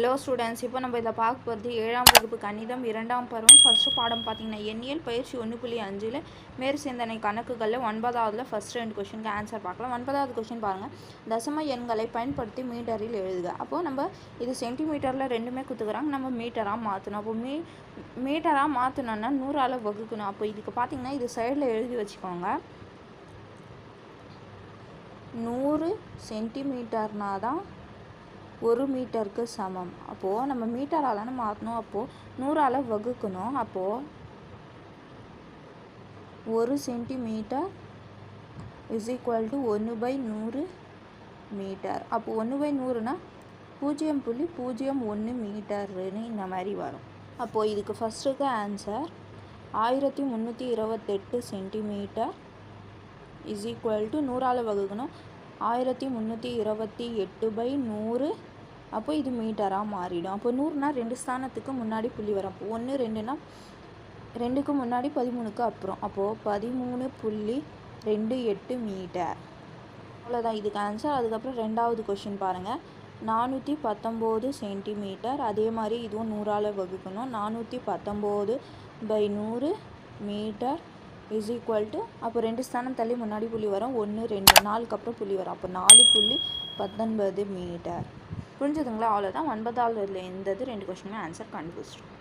Hello students இப்போ நம்ம இதை பார்க்க போகிறது ஏழாம் வகுப்பு கணிதம் இரண்டாம் பருவம் ஃபஸ்ட்டு பாடம் பார்த்தீங்கன்னா எண்ணியல் பயிற்சி ஒன்று புள்ளி அஞ்சில் மேற் சிந்தனை கணக்குகளில் ஒன்பதாவதுல ஃபஸ்ட் ரெண்டு கொஷனுக்கு ஆன்சர் பார்க்கலாம். ஒன்பதாவது கொஷின் பாருங்கள் தசம எண்களை பயன்படுத்தி மீட்டரில் எழுதுக. அப்போது நம்ம இது சென்டிமீட்டரில் ரெண்டுமே குத்துக்கிறாங்க. நம்ம மீட்டராக மாற்றணும் அப்போ மீ மீட்டராக மாற்றணும்னா நூறால் வகுக்கணும். அப்போ இதுக்கு பார்த்தீங்கன்னா இது சைடில் எழுதி வச்சுக்கோங்க. நூறு சென்டிமீட்டர்னால் தான் ஒரு மீட்டருக்கு சமம். அப்போது நம்ம மீட்டரால் தானே மாற்றணும் அப்போது நூறால் வகுக்கணும். அப்போது ஒரு சென்டிமீட்டர் இஸ் ஈக்குவல் டு ஒன்று பை நூறு மீட்டர். அப்போ ஒன்று பை நூறுனா பூஜ்ஜியம் புள்ளி பூஜ்ஜியம் ஒன்று மீட்டர்னு இந்த மாதிரி வரும். அப்போது இதுக்கு ஃபஸ்ட்டுக்கு ஆன்சர் ஆயிரத்தி முந்நூற்றி இருபத்தெட்டு சென்டிமீட்டர் இஸ் ஈக்குவல் டு நூறால் வகுக்கணும். ஆயிரத்தி முந்நூற்றி இருபத்தி எட்டு பை நூறு. அப்போ இது மீட்டராக மாறிடும். அப்போ நூறுனா ரெண்டு ஸ்தானத்துக்கு முன்னாடி புள்ளி வரும். அப்போ ஒன்று ரெண்டுனா ரெண்டுக்கு முன்னாடி பதிமூணுக்கு அப்புறம். அப்போது பதிமூணு புள்ளி ரெண்டு எட்டு மீட்டர். அவ்வளோதான் இதுக்கு ஆன்சர் அதுக்கப்புறம் ரெண்டாவது கொஷின் பாருங்கள் நானூற்றி பத்தொம்போது சென்டிமீட்டர் அதே மாதிரி இதுவும் நூறால் வகுக்கணும். நானூற்றி பத்தொம்போது பை நூறு மீட்டர். இஸ் ஈக்குவல் டு அப்போ ரெண்டு ஸ்தானம் தள்ளி முன்னாடி புள்ளி வரும். ஒன்று ரெண்டு நாலுக்கு அப்புறம் புள்ளி வரும். அப்போ நாலு புள்ளி பத்தொன்பது மீட்டர். புரிஞ்சுதுங்களா? அவ்வளோதான் ஒன்பதாவதுல இருந்தது. ரெண்டு கொஷினுமே ஆன்சர் கண்டுபிடிச்சிடும்